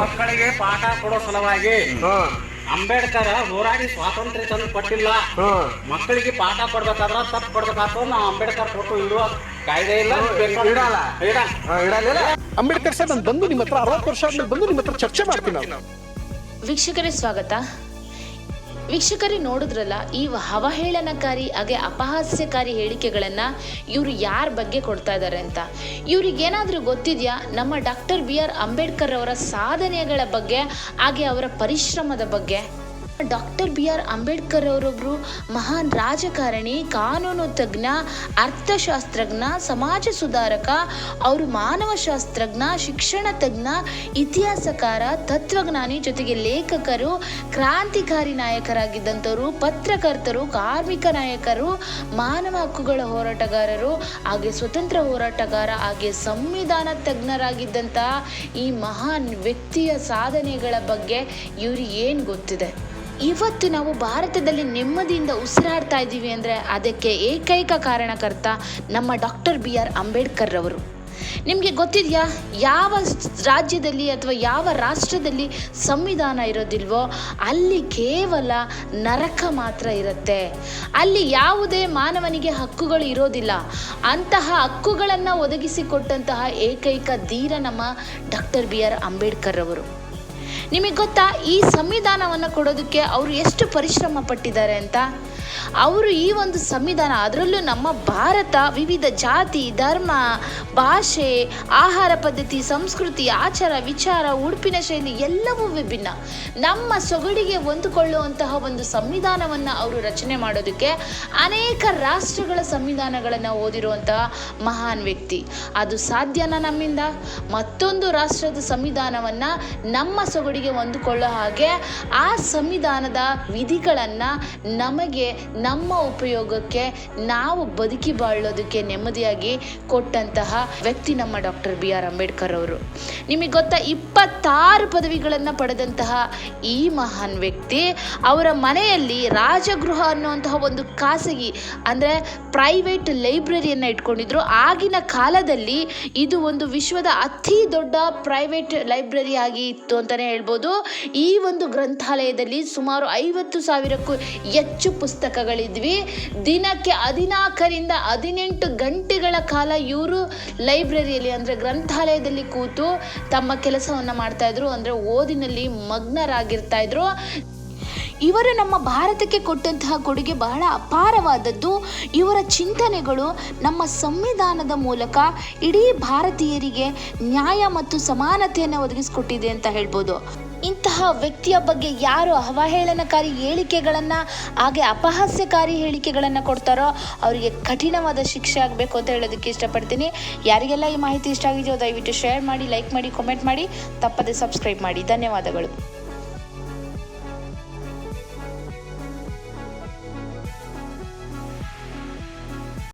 ಮಕ್ಕಳಿಗೆ ಪಾಠ ಕೊಡೋ ಸಲುವಾಗಿ ಅಂಬೇಡ್ಕರ್ ಹೋರಾಡಿ ಸ್ವಾತಂತ್ರ್ಯ ತಂದು ಕೊಟ್ಟಿಲ್ಲ. ಮಕ್ಕಳಿಗೆ ಪಾಠ ಕೊಡ್ಬೇಕಾದ್ರ ತಪ್ಪು ಕೊಡ್ಬೇಕಾದ್ರು ನಾವು ಅಂಬೇಡ್ಕರ್ ಕೊಟ್ಟು ಇಡುವ ಕಾಯ್ದೆ ಇಲ್ಲ. ಅಂಬೇಡ್ಕರ್ ಸರ್ ನಾನು ಬಂದು ನಿಮ್ಮ ಹತ್ರ ಅರವತ್ತು ವರ್ಷ ಆದ್ಮೇಲೆ ಬಂದು ನಿಮ್ಮ ಹತ್ರ ಚರ್ಚೆ ಮಾಡ್ತೀನಿ ನಾನು. ವೀಕ್ಷಕರೇ ಸ್ವಾಗತ. ವೀಕ್ಷಕರೇ ನೋಡಿದ್ರಲ್ಲ, ಈ ಅವಹೇಳನಕಾರಿ ಹಾಗೆ ಅಪಹಾಸ್ಯಕಾರಿ ಹೇಳಿಕೆಗಳನ್ನು ಇವರು ಯಾರ ಬಗ್ಗೆ ಕೊಡ್ತಾ ಇದ್ದಾರೆ ಅಂತ? ಇವ್ರಿಗೇನಾದರೂ ಗೊತ್ತಿದೆಯಾ, ನಮ್ಮ ಡಾಕ್ಟರ್ ಬಿ ಆರ್ ಅಂಬೇಡ್ಕರ್ ಅವರ ಸಾಧನೆಗಳ ಬಗ್ಗೆ, ಹಾಗೆ ಅವರ ಪರಿಶ್ರಮದ ಬಗ್ಗೆ? ಡಾಕ್ಟರ್ ಬಿ ಆರ್ ಅಂಬೇಡ್ಕರ್ ಅವರೊಬ್ಬರು ಮಹಾನ್ ರಾಜಕಾರಣಿ, ಕಾನೂನು ತಜ್ಞ, ಅರ್ಥಶಾಸ್ತ್ರಜ್ಞ, ಸಮಾಜ ಸುಧಾರಕ, ಅವರು ಮಾನವಶಾಸ್ತ್ರಜ್ಞ, ಶಿಕ್ಷಣ ತಜ್ಞ, ಇತಿಹಾಸಕಾರ, ತತ್ವಜ್ಞಾನಿ ಜೊತೆಗೆ ಲೇಖಕರು, ಕ್ರಾಂತಿಕಾರಿ ನಾಯಕರಾಗಿದ್ದಂಥವರು, ಪತ್ರಕರ್ತರು, ಕಾರ್ಮಿಕ ನಾಯಕರು, ಮಾನವ ಹಕ್ಕುಗಳ ಹೋರಾಟಗಾರರು, ಹಾಗೆ ಸ್ವತಂತ್ರ ಹೋರಾಟಗಾರ, ಹಾಗೆ ಸಂವಿಧಾನ ತಜ್ಞರಾಗಿದ್ದಂತಹ ಈ ಮಹಾನ್ ವ್ಯಕ್ತಿಯ ಸಾಧನೆಗಳ ಬಗ್ಗೆ ಇವ್ರಿಗೆ ಏನು ಗೊತ್ತಿದೆ? ಇವತ್ತು ನಾವು ಭಾರತದಲ್ಲಿ ನೆಮ್ಮದಿಯಿಂದ ಉಸಿರಾಡ್ತಾ ಇದ್ದೀವಿ ಅಂದರೆ ಅದಕ್ಕೆ ಏಕೈಕ ಕಾರಣಕರ್ತ ನಮ್ಮ ಡಾಕ್ಟರ್ ಬಿ ಆರ್ ಅಂಬೇಡ್ಕರ್ ಅವರು ನಿಮಗೆ ಗೊತ್ತಿದೆಯಾ, ಯಾವ ರಾಜ್ಯದಲ್ಲಿ ಅಥವಾ ಯಾವ ರಾಷ್ಟ್ರದಲ್ಲಿ ಸಂವಿಧಾನ ಇರೋದಿಲ್ವೋ, ಅಲ್ಲಿ ಕೇವಲ ನರಕ ಮಾತ್ರ ಇರುತ್ತೆ. ಅಲ್ಲಿ ಯಾವುದೇ ಮಾನವನಿಗೆ ಹಕ್ಕುಗಳು ಇರೋದಿಲ್ಲ. ಅಂತಹ ಹಕ್ಕುಗಳನ್ನು ಒದಗಿಸಿಕೊಟ್ಟಂತಹ ಏಕೈಕ ಧೀರ ನಮ್ಮ ಡಾಕ್ಟರ್ ಬಿ ಆರ್ ಅಂಬೇಡ್ಕರ್ ಅವರು ನಿಮಗೆ ಗೊತ್ತಾ ಈ ಸಂವಿಧಾನವನ್ನು ಕೊಡೋದಕ್ಕೆ ಅವರು ಎಷ್ಟು ಪರಿಶ್ರಮ ಪಟ್ಟಿದ್ದಾರೆ ಅಂತ? ಅವರು ಈ ಒಂದು ಸಂವಿಧಾನ, ಅದರಲ್ಲೂ ನಮ್ಮ ಭಾರತ, ವಿವಿಧ ಜಾತಿ, ಧರ್ಮ, ಭಾಷೆ, ಆಹಾರ ಪದ್ಧತಿ, ಸಂಸ್ಕೃತಿ, ಆಚಾರ, ವಿಚಾರ, ಉಡುಪಿನ ಶೈಲಿ ಎಲ್ಲವೂ ವಿಭಿನ್ನ. ನಮ್ಮ ಸೊಗಡಿಗೆ ಹೊಂದಿಕೊಳ್ಳುವಂತಹ ಒಂದು ಸಂವಿಧಾನವನ್ನು ಅವರು ರಚನೆ ಮಾಡೋದಕ್ಕೆ ಅನೇಕ ರಾಷ್ಟ್ರಗಳ ಸಂವಿಧಾನಗಳನ್ನು ಓದಿರುವಂತಹ ಮಹಾನ್ ವ್ಯಕ್ತಿ. ಅದು ಸಾಧ್ಯನಾ ನಮ್ಮಿಂದ? ಮತ್ತೊಂದು ರಾಷ್ಟ್ರದ ಸಂವಿಧಾನವನ್ನು ನಮ್ಮ ಸೊಗಡಿಗೆ ಹೊಂದಿಕೊಳ್ಳೋ ಹಾಗೆ ಆ ಸಂವಿಧಾನದ ವಿಧಿಗಳನ್ನು ನಮಗೆ ನಮ್ಮ ಉಪಯೋಗಕ್ಕೆ ನಾವು ಬದುಕಿ ಬಾಳೋದಕ್ಕೆ ನೆಮ್ಮದಿಯಾಗಿ ಕೊಟ್ಟಂತಹ ವ್ಯಕ್ತಿ ನಮ್ಮ ಡಾಕ್ಟರ್ ಬಿ ಆರ್ ಅಂಬೇಡ್ಕರ್ ಅವರು. ನಿಮಗೆ ಗೊತ್ತಾ, ಇಪ್ಪತ್ತಾರು ಪದವಿಗಳನ್ನು ಪಡೆದಂತಹ ಈ ಮಹಾನ್ ವ್ಯಕ್ತಿ ಅವರ ಮನೆಯಲ್ಲಿ ರಾಜಗೃಹ ಅನ್ನುವಂತಹ ಒಂದು ಖಾಸಗಿ, ಅಂದರೆ ಪ್ರೈವೇಟ್ ಲೈಬ್ರರಿಯನ್ನು ಇಟ್ಕೊಂಡಿದ್ರು. ಆಗಿನ ಕಾಲದಲ್ಲಿ ಇದು ಒಂದು ವಿಶ್ವದ ಅತಿ ದೊಡ್ಡ ಪ್ರೈವೇಟ್ ಲೈಬ್ರರಿ ಆಗಿ ಇತ್ತು ಅಂತಲೇ ಹೇಳ್ಬೋದು. ಈ ಒಂದು ಗ್ರಂಥಾಲಯದಲ್ಲಿ ಸುಮಾರು ಐವತ್ತು ಸಾವಿರಕ್ಕೂ ಹೆಚ್ಚು ಪುಸ್ತಕಗಳಿದ್ವಿ. ದಿನಕ್ಕೆ ಹದಿನಾಲ್ಕರಿಂದ ಹದಿನೆಂಟು ಗಂಟೆಗಳ ಕಾಲ ಇವರು ಲೈಬ್ರರಿಯಲ್ಲಿ ಅಂದರೆ ಗ್ರಂಥಾಲಯದಲ್ಲಿ ಕೂತು ತಮ್ಮ ಕೆಲಸವನ್ನು ಮಾಡ್ತಾಯಿದ್ರು ಅಂದರೆ ಓದಿನಲ್ಲಿ ಮಗ್ನರಾಗಿರ್ತಾ ಇದ್ರು. ಇವರು ನಮ್ಮ ಭಾರತಕ್ಕೆ ಕೊಟ್ಟಂತಹ ಕೊಡುಗೆ ಬಹಳ ಅಪಾರವಾದದ್ದು. ಇವರ ಚಿಂತನೆಗಳು ನಮ್ಮ ಸಂವಿಧಾನದ ಮೂಲಕ ಇಡೀ ಭಾರತೀಯರಿಗೆ ನ್ಯಾಯ ಮತ್ತು ಸಮಾನತೆಯನ್ನು ಒದಗಿಸಿಕೊಟ್ಟಿದೆ ಅಂತ ಹೇಳ್ಬೋದು. ಇಂತಹ ವ್ಯಕ್ತಿಯ ಬಗ್ಗೆ ಯಾರು ಅವಹೇಳನಕಾರಿ ಹೇಳಿಕೆಗಳನ್ನು, ಹಾಗೆ ಅಪಹಾಸ್ಯಕಾರಿ ಹೇಳಿಕೆಗಳನ್ನು ಕೊಡ್ತಾರೋ ಅವರಿಗೆ ಕಠಿಣವಾದ ಶಿಕ್ಷೆ ಆಗಬೇಕು ಅಂತ ಹೇಳೋದಕ್ಕೆ ಇಷ್ಟಪಡ್ತೀನಿ. ಯಾರಿಗೆಲ್ಲ ಈ ಮಾಹಿತಿ ಇಷ್ಟ ಆಗಿದೆಯೋ ದಯವಿಟ್ಟು ಶೇರ್ ಮಾಡಿ ಲೈಕ್ ಮಾಡಿ ಕಾಮೆಂಟ್ ಮಾಡಿ. ತಪ್ಪದೆ ಸಬ್ಸ್ಕ್ರೈಬ್ ಮಾಡಿ. ಧನ್ಯವಾದಗಳು.